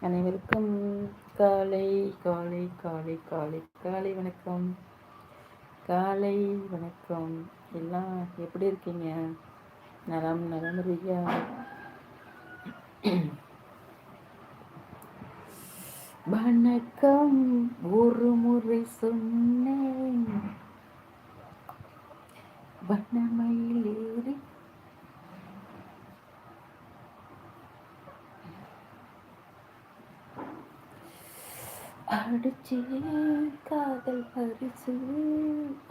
அனைவருக்கும் காலை காலை காலை காலை காலை வணக்கம். காலை வணக்கம். எல்லாம் எப்படி இருக்கீங்க? நலம் நலம் ரியா வணக்கம். ஒரு முறை சொன்னேன். வண்ணமையில் ஏறி അടിച്ചേ കാതൽ അടിച്ച്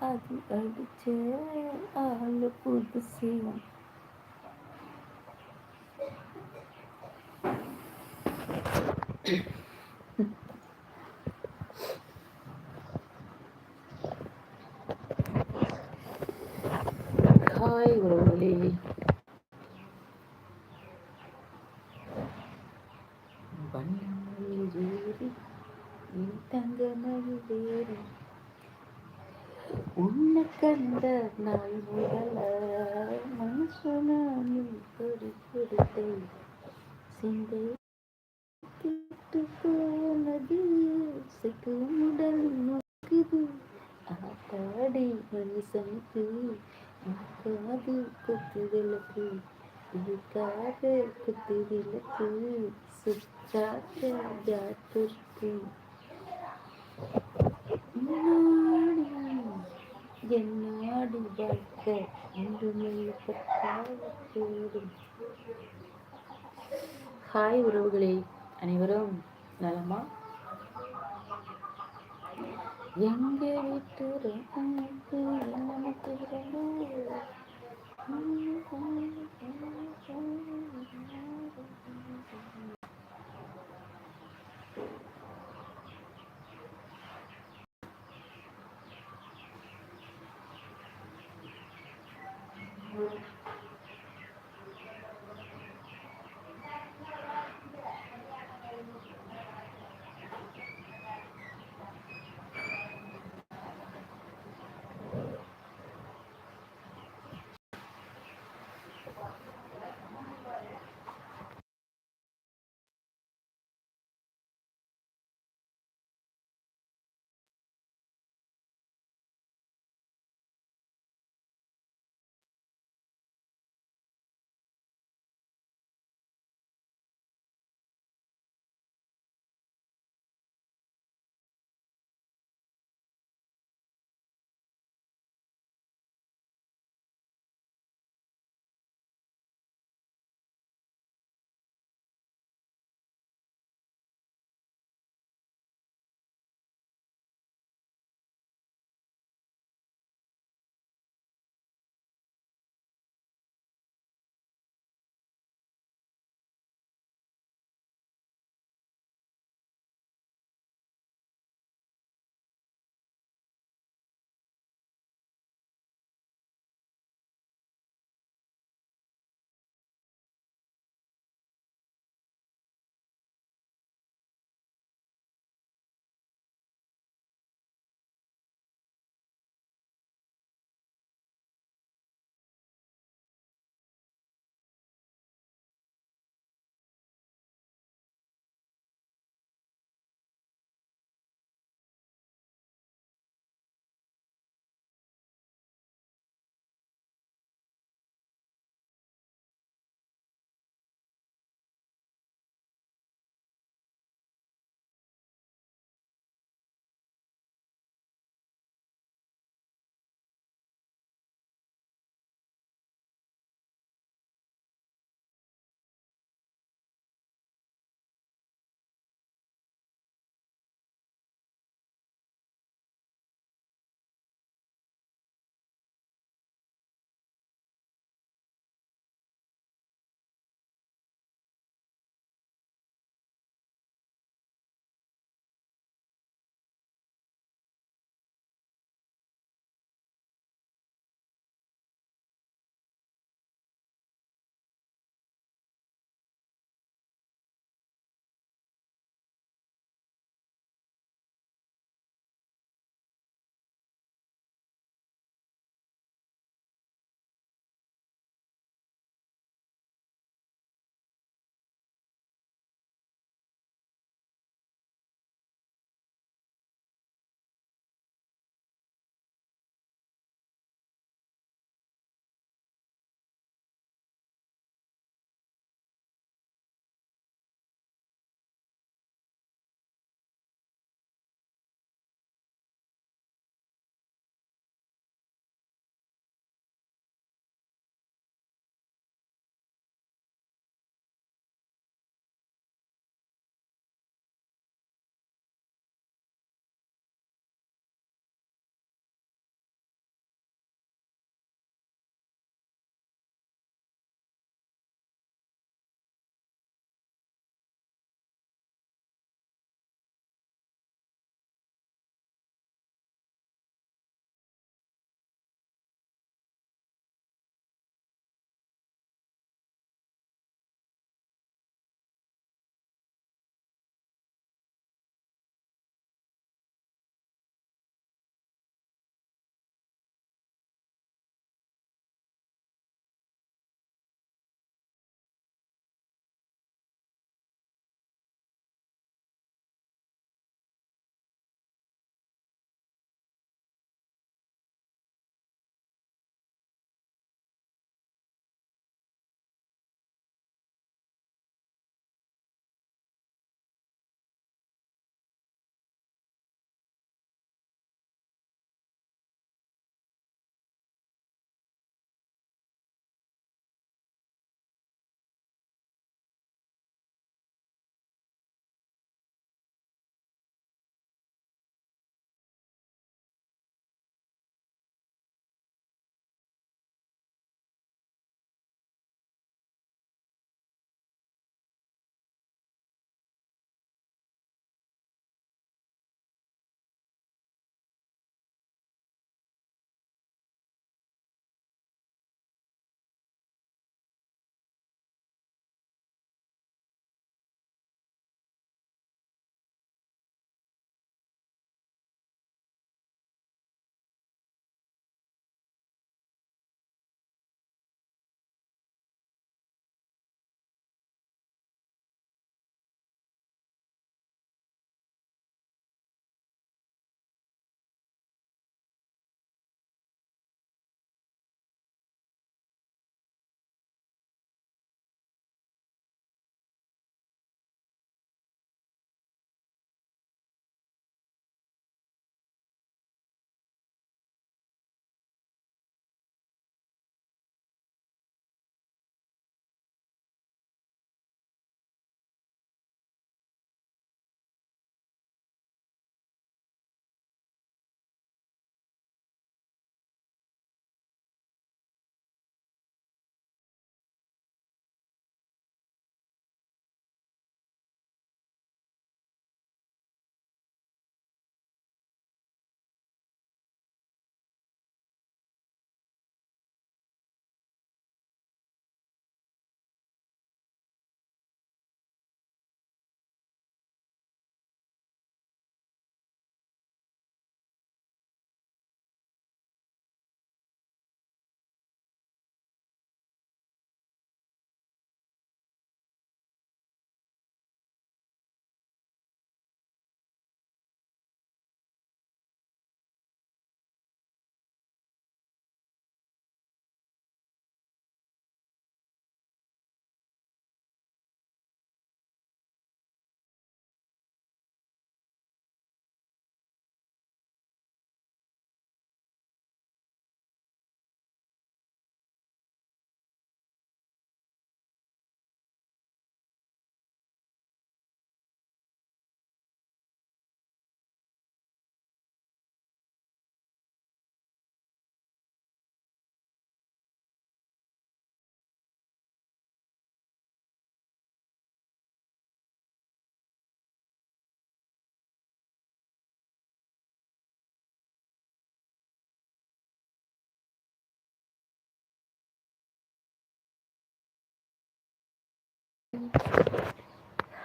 അത് അടിച്ച് ആൾ പുതുസേ. ഹായ് ഉറവിലേ. நாள் முதல மனுஷனில் கொடு சிந்தை கிட்டு போனது சிக்குமுடல் நோக்குது ஆத்தாடி மனுஷனுக்கு காது குத்து விளக்கு இதுக்காக குத்து விளக்கு இருக்க என்றும் ஹாய் உறவுகளே. அனைவரும் நலமா? எங்க வீட்டு நமக்கு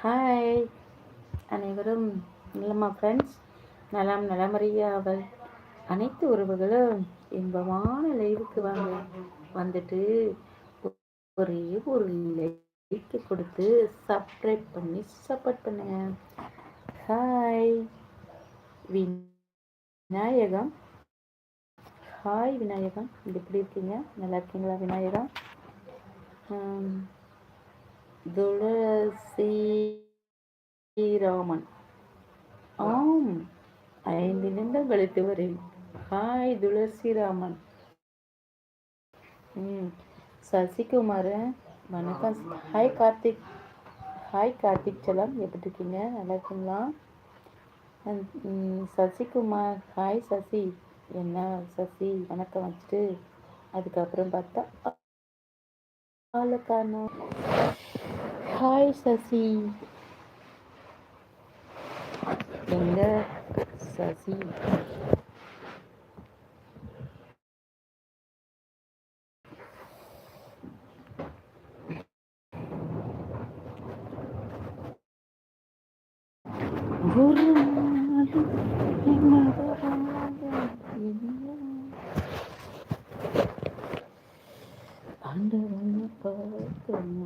ஹாய் அனைவரும் நல்லம்மா ஃப்ரெண்ட்ஸ் நலம் நலமறிய அவள். அனைத்து உறவுகளும் இன்பமான லைவுக்கு வாங்க வந்துட்டு ஒரே ஒரு லைக்கு கொடுத்து சப்ஸ்கிரைப் பண்ணி சப்போர்ட் பண்ணுங்க. ஹாய் விநாயகம். ஹாய் விநாயகம். எப்படி இருக்கீங்க? நல்லா இருக்கீங்களா விநாயகம்? துளசிராமன். ஆம் ஐந்து நிமிடம் கழித்து வரேன் ஹாய் துளசிராமன். ம் சசிகுமார் வணக்கம். ஹாய் கார்த்திக். ஹாய் கார்த்திக் செல்லம். எப்படி இருக்கீங்க? நல்லா இருக்குங்களா? சசிகுமார். ஹாய் சசி. என்ன சசி? வணக்கம் வச்சுட்டு அதுக்கப்புறம் பார்த்தா ஆளுக்கான ஹாய் சசி எங்க சசி ஒரு ஆண்டவனை பார்க்கணும்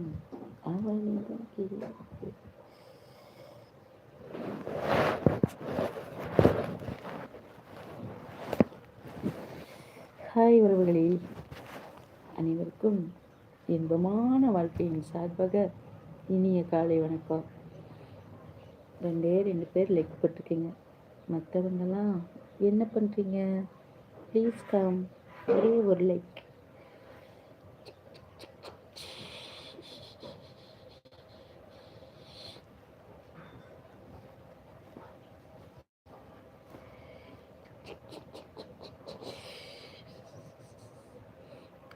ஹாய் உறவுகளே அனைவருக்கும் இன்பமான வாழ்க்கையின் சார்பாக இனிய காலை வணக்கம். ரெண்டே ரெண்டு பேர் லைக் போட்டிருக்கீங்க. மற்றவங்கெல்லாம் என்ன பண்ணுறீங்க ப்ளீஸ் கம் ஒரே ஒரு லைக்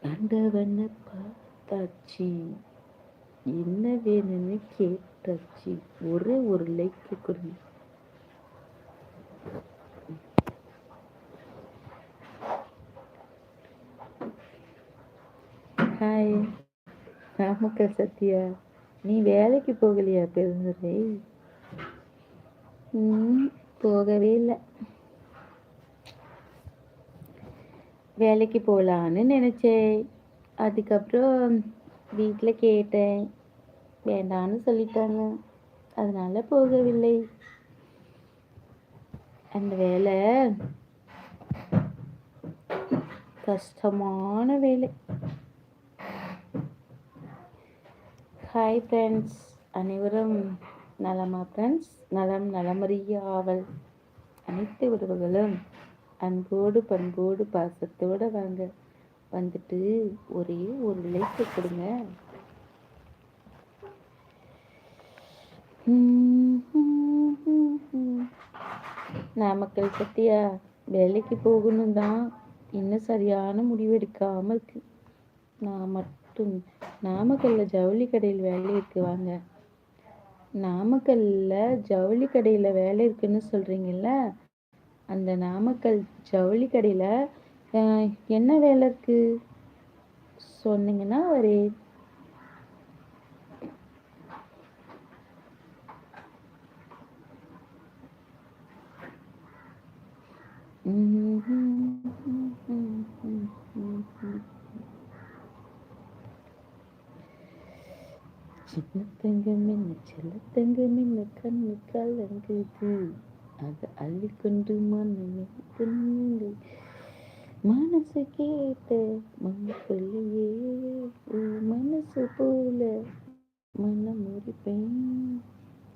ஆண்டவனை பார்த்தாச்சு. என்ன வேணும்னு கேட்டாச்சு. ஒரே ஒரு லைக் கொடுங்க. ஹாய் நாமக்கல் சத்யா. நீ வேலைக்கு போகலையா பெருந்துரை போகவே இல்லை. வேலைக்கு போகலான்னு நினச்சேன். அதுக்கப்புறம் வீட்டில் கேட்டேன். வேண்டான்னு சொல்லிட்டாங்க. அதனால் போகவில்லை. அந்த வேலை கஷ்டமான வேலை. ஹாய் ஃப்ரெண்ட்ஸ் அனைவரும் நலமா ஃப்ரெண்ட்ஸ் நலம் நலமறிய ஆவல் அனைத்து உறவுகளும் அன்போடு பண்போடு பாசத்தோடு வாங்க. வந்துட்டு ஒரே ஒரு லைக்கு கொடுங்க. நாமக்கல் சத்தியா வேலைக்கு போகணும் தான் இன்னும் சரியான முடிவு இருக்கு. நான் மட்டும் நாமக்கல்ல ஜவுளி கடையில் வேலை இருக்கு வாங்க. நாமக்கல்ல ஜவுளி கடையில் வேலை இருக்குன்னு சொல்கிறீங்கல்ல அந்த நாமக்கல் ஜவுளி கடையில் என்ன வேலை இருக்கு? சொன்னீங்கன்னா ஒரு சின்ன தங்கம் என்ன செல்ல தங்கம் என்ன கண்ணு கலங்குது. அது அள்ளிக்கொண்டு மனமே மனசு கேட்ட மனக்குள்ளையே மனசு போல மனம் முறிப்பேன்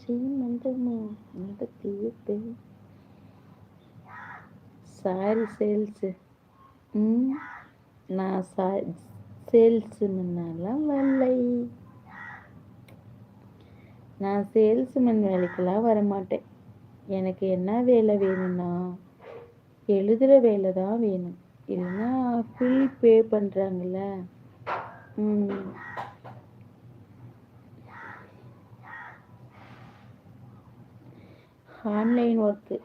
சீமந்தமோ நடத்தி வைப்பேன் சாரி சேல்ஸு ம் நான் சா சேல்ஸுமென்னாலாம் வரலை. நான் சேல்ஸ்மேன் வேலைக்கெல்லாம் வரமாட்டேன். எனக்கு என்ன வேலை வேணும்னா எழுதுகிற வேலை தான் வேணும். இல்லைன்னா ஃபில் பே பண்ணுறாங்கல்ல ஆன்லைன் ஒர்க்கு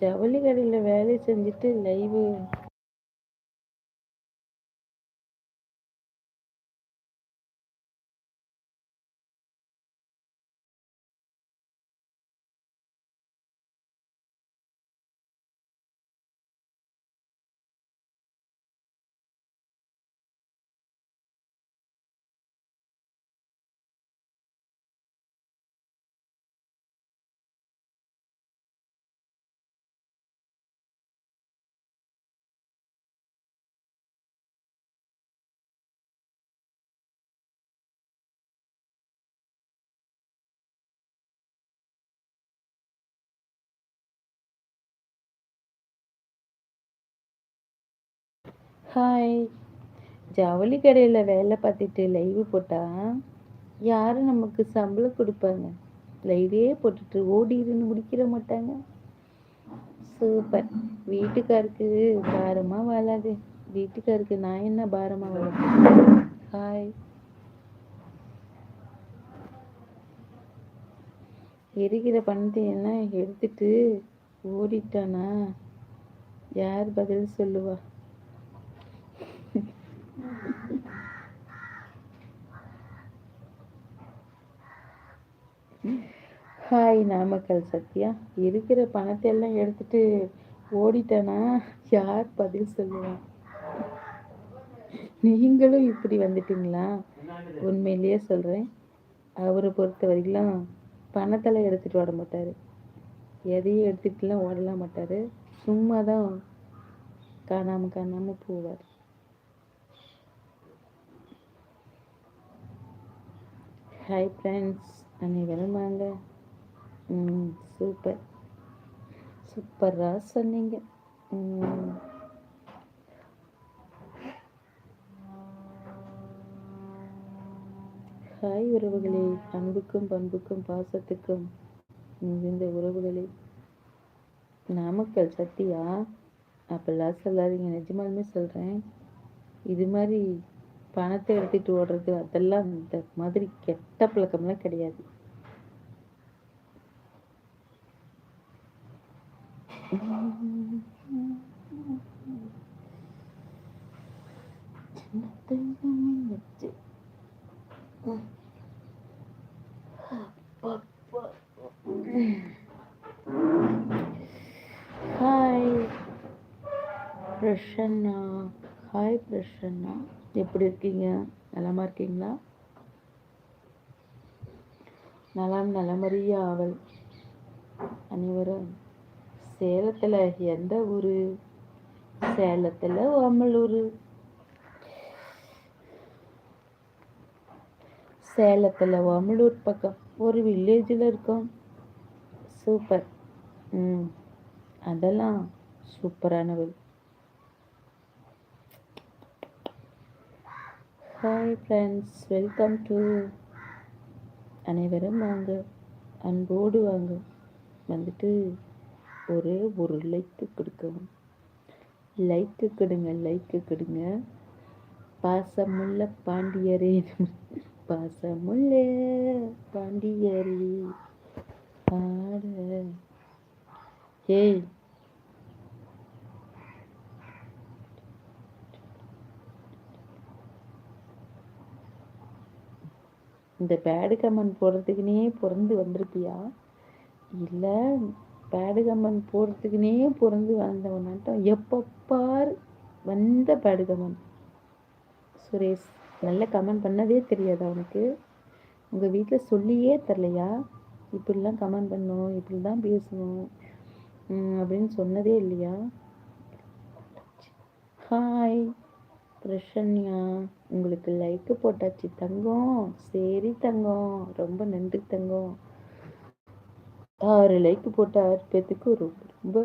ஜவுளி கடையில் வேலை செஞ்சுட்டு லைவு ஹாய் ஜவுளி கடையில் வேலை பார்த்துட்டு லைவ் போட்டால் யாரும் நமக்கு சம்பளம் கொடுப்பாங்க? லைவே போட்டுட்டு ஓடிடுன்னு முடிக்கிற மாட்டாங்க. சூப்பர் வீட்டுக்காருக்கு பாரமாக வாழாது. வீட்டுக்காருக்கு நான் என்ன பாரமாக வாழ ஹாய் எரிக்கிற பணத்தை என்ன எடுத்துட்டு ஓடிட்டானா? யார் பதில் சொல்லுவா? ஹாய் நாமக்கல் சத்யா இருக்கிற பணத்தை எல்லாம் எடுத்துட்டு ஓடிட்டானா? யார் பதில் சொல்லுவா? நீங்களும் இப்படி வந்துட்டீங்களா? உண்மையிலேயே சொல்கிறேன் அவரை பொறுத்த வரைக்கும் பணத்தெல்லாம் எடுத்துகிட்டு ஓட மாட்டார். எதையும் எடுத்துகிட்டுலாம் ஓடலாம் மாட்டார். சும்மா தான் காணாமல் காணாமல் போவார். ஹாய் ஃப்ரெண்ட்ஸ் அனைவரும் வாங்க. சூப்பர் சூப்பராக சொன்னீங்க. ஹாய் உறவுகளே. அன்புக்கும் பண்புக்கும் பாசத்துக்கும் இந்த உறவுகளே. நாமக்கல் சத்தியா? அப்போல்லாம் சொல்லாதீங்க. நிஜமாலுமே சொல்கிறேன் இது மாதிரி பணத்தை எடுத்துட்டு ஓடுறது அதெல்லாம் இந்த மாதிரி கெட்ட பழக்கம்லாம் கிடையாது. ஹாய் பிரசன்னா ஹாய் பிரசன்னா எப்படி இருக்கீங்க? நலமா இருக்கீங்களா? நலம் நலமறிய ஆவல் அனைவரும் சேலத்தில் எந்த ஊர்? சேலத்தில் ஓமலூர் சேலத்தில் ஓமலூர் பக்கம். ஒரு வில்லேஜில் இருக்கோம். சூப்பர். ம். அதெல்லாம் சூப்பரானவள். ஹாய் ஃப்ரெண்ட்ஸ் வெல்கம் டு அனைவரும் வாங்க அன்போடு வாங்க. வந்துட்டு ஒரே ஒரு லைக்கு கொடுக்கவும். லைக்கு கொடுங்க லைக்கு கொடுங்க. பாசமுள்ள பாண்டியரே. பாசமுள்ள பாண்டியரே. ஆட ஏய் இந்த பேடு கமெண்ட் போடுறதுக்குனே பிறந்து வந்திருப்பியா இல்லை பேடு கமெண்ட் போடுறதுக்குனே பிறந்து வந்தவனாட்டம் எப்பப்பார் வந்த பேடு கமெண்ட் சுரேஷ் நல்ல கமெண்ட் பண்ணதே தெரியாது அவனுக்கு உங்கள் வீட்டில் சொல்லியே தரலையா? இப்படிலாம் கமெண்ட் பண்ணணும் இப்படி தான் பேசணும் அப்படின்னு சொன்னதே இல்லையா? ஹாய் பிரசன்யா உங்களுக்கு லைக்கு போட்டாச்சு தங்கம். சரி தங்கம். ரொம்ப நன்றி தங்கம். ஆறு லைக்கு போட்ட ஆறு பேத்துக்கு ரொம்ப ரொம்ப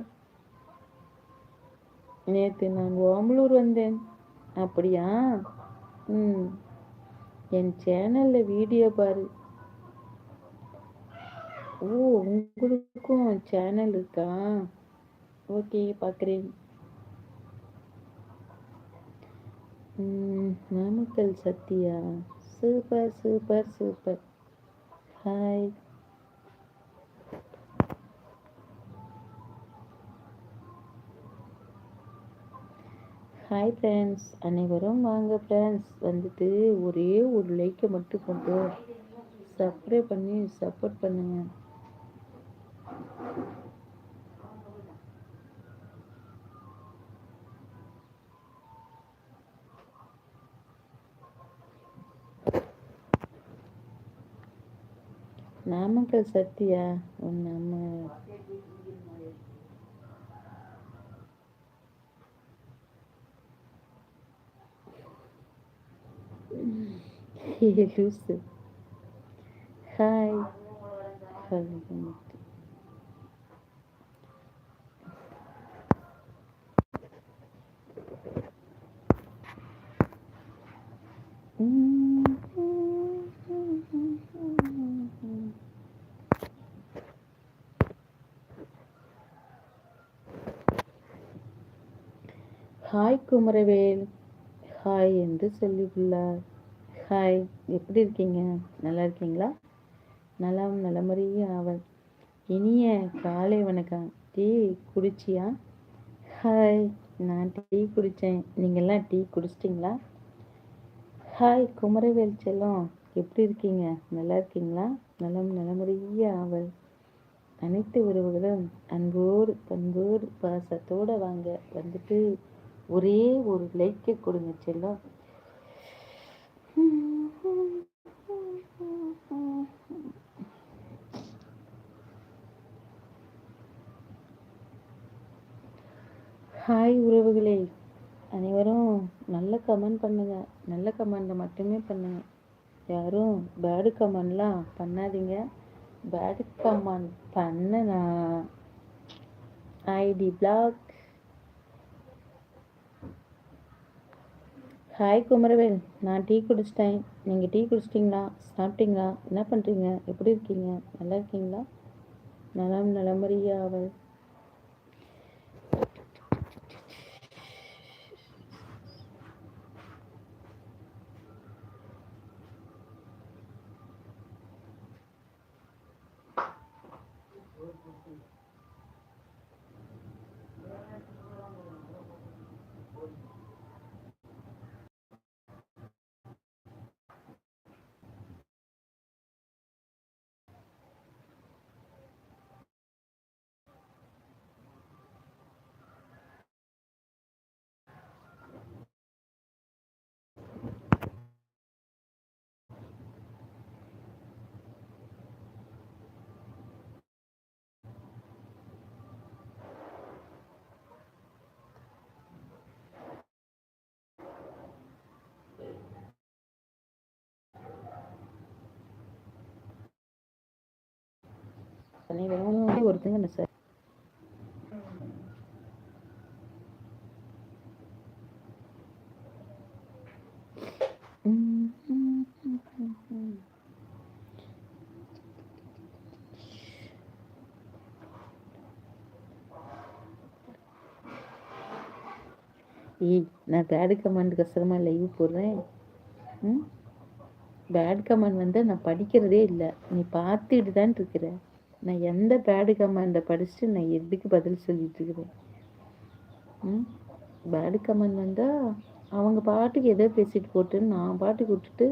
நேற்று நான் ஓமலூர் வந்தேன். அப்படியா? ம். என் சேனலில் வீடியோ பாரு. ஓ உங்களுக்கும் சேனல் இருக்கா? ஓகே பார்க்குறேன் Namakkal Sathya. Super super super. Hi hi friends அனைவரும் வாங்க ஃப்ரெண்ட்ஸ் வந்துட்டு ஒரே ஒரு லைக்கை மட்டும் கொண்டு சப்ஸ்கிரைப் பண்ணி சப்போர்ட் பண்ணுங்கள் நாமக்கல் சத்தியா? உன் அம்மா லூசு ஹாய் ஹாய் குமரவேல். ஹாய் என்று சொல்லியுள்ளார். ஹாய் எப்படி இருக்கீங்க? நல்லா இருக்கீங்களா? நலம் நலமறிய அவள் இனிய காலை வணக்கம். டீ குடிச்சியா? ஹாய் நான் டீ குடித்தேன் நீங்கள்லாம் டீ குடிச்சிட்டிங்களா? ஹாய் குமரவேல் செல்லம் எப்படி இருக்கீங்க? நல்லா இருக்கீங்களா? நலம் நலமுறைய அவள் அனைத்து உறவுகளும் அன்போடு பண்போடு பாசத்தோடு வாங்க. வந்துட்டு ஒரே ஒரு லைக்கை கொடுங்க செல்லம். ஹாய் உறவுகளே. அனைவரும் நல்ல கமெண்ட் பண்ணுங்கள் நல்ல கமெண்ட்டை மட்டுமே பண்ணுங்கள் யாரும் பேடு கமெண்ட்லாம் பண்ணாதீங்க. பேடு கமெண்ட் பண்ணனா ஐடி பிளாக் ஹாய் குமரவேல் நான் டீ குடிச்சிட்டேன். நீங்கள் டீ குடிச்சிட்டிங்களா? சாப்பிட்டீங்களா? என்ன பண்ணுறீங்க எப்படி இருக்கீங்க? நல்லா இருக்கீங்களா? நலம் நலமறியாவல் அவள் ஒருத்தங்க சார். ஏய் நான் பேடு கமாண்ட் கஷ்டமாக லைவ் போடுறேன். ம்? பேட் கமெண்ட் வந்து நான் படிக்கிறதே இல்லை. நீ பார்த்துட்டு தான் இருக்கிறேன் நான் எந்த பேடு கமெண்டை படிச்சுட்டு நான் எதுக்கு பதில் சொல்லிட்டு இருக்கிறேன் ம்? பேடு கமெண்ட் வந்தால் அவங்க பாட்டுக்கு எதோ பேசிட்டு போட்டுன்னு நான் பாட்டுக்கு விட்டுட்டு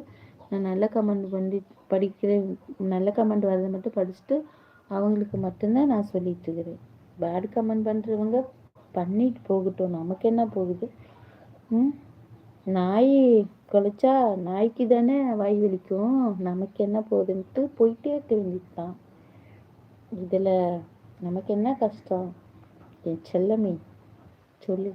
நான் நல்ல கமெண்ட் பண்ணி படிக்கிறேன். நல்ல கமெண்ட் வரதை மட்டும் படிச்சுட்டு அவங்களுக்கு மட்டும்தான் நான் சொல்லிட்டு இருக்கிறேன் பேடு கமெண்ட் பண்ணுறவங்க பண்ணிட்டு போகட்டும். நமக்கு என்ன போகுது? ம்? நாய் குலைச்சா நாய்க்கு தானே வாய் வலிக்கும். நமக்கு என்ன போகுதுன்ட்டு போயிட்டே இருக்க வேண்டியது தான் இதில் நமக்கு என்ன கஷ்டம்? என் செல்லமே சொல்லு.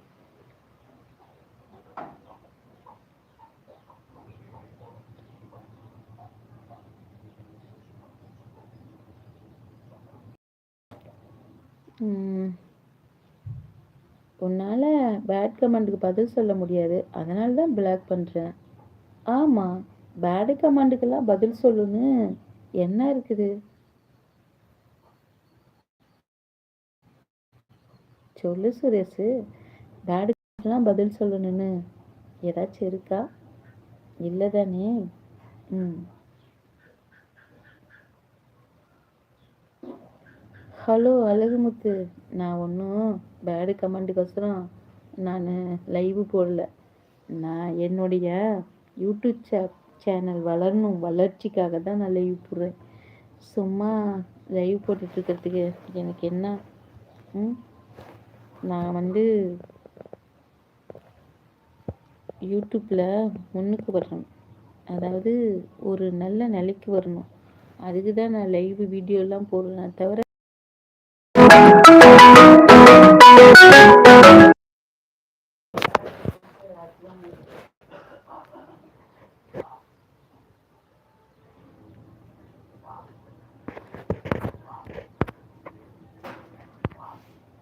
உன்னால் பேட் கமெண்ட்டுக்கு பதில் சொல்ல முடியாது. அதனால தான் பிளாக் பண்ணுறேன் ஆமாம் பேடு கமெண்ட்டுக்கெல்லாம் பதில் சொல்லுன்னு என்ன இருக்குது? சொல்லு சுரேஷு. பேடுக்கெல்லாம் பதில் சொல்லணும்னு ஏதாச்சும் இருக்கா? இல்லை தானே ம். ஹலோ அழகுமுத்து நான் ஒன்றும் பேடு கமெண்ட்டுக்கோசரம் நான் லைவு போடல. நான் என்னுடைய யூடியூப் சே சேனல் வளரணும். வளர்ச்சிக்காக தான் நான் லைவ் போடுறேன். சும்மா லைவ் போட்டுட்ருக்கிறதுக்கு எனக்கு என்ன? ம்? நான் வந்து யூடியூப்பில் முன்னுக்கு வரணும் அதாவது ஒரு நல்ல நிலைக்கு வரணும். அதுக்கு தான் நான் லைவ் வீடியோலாம் போடுறேன் தவிர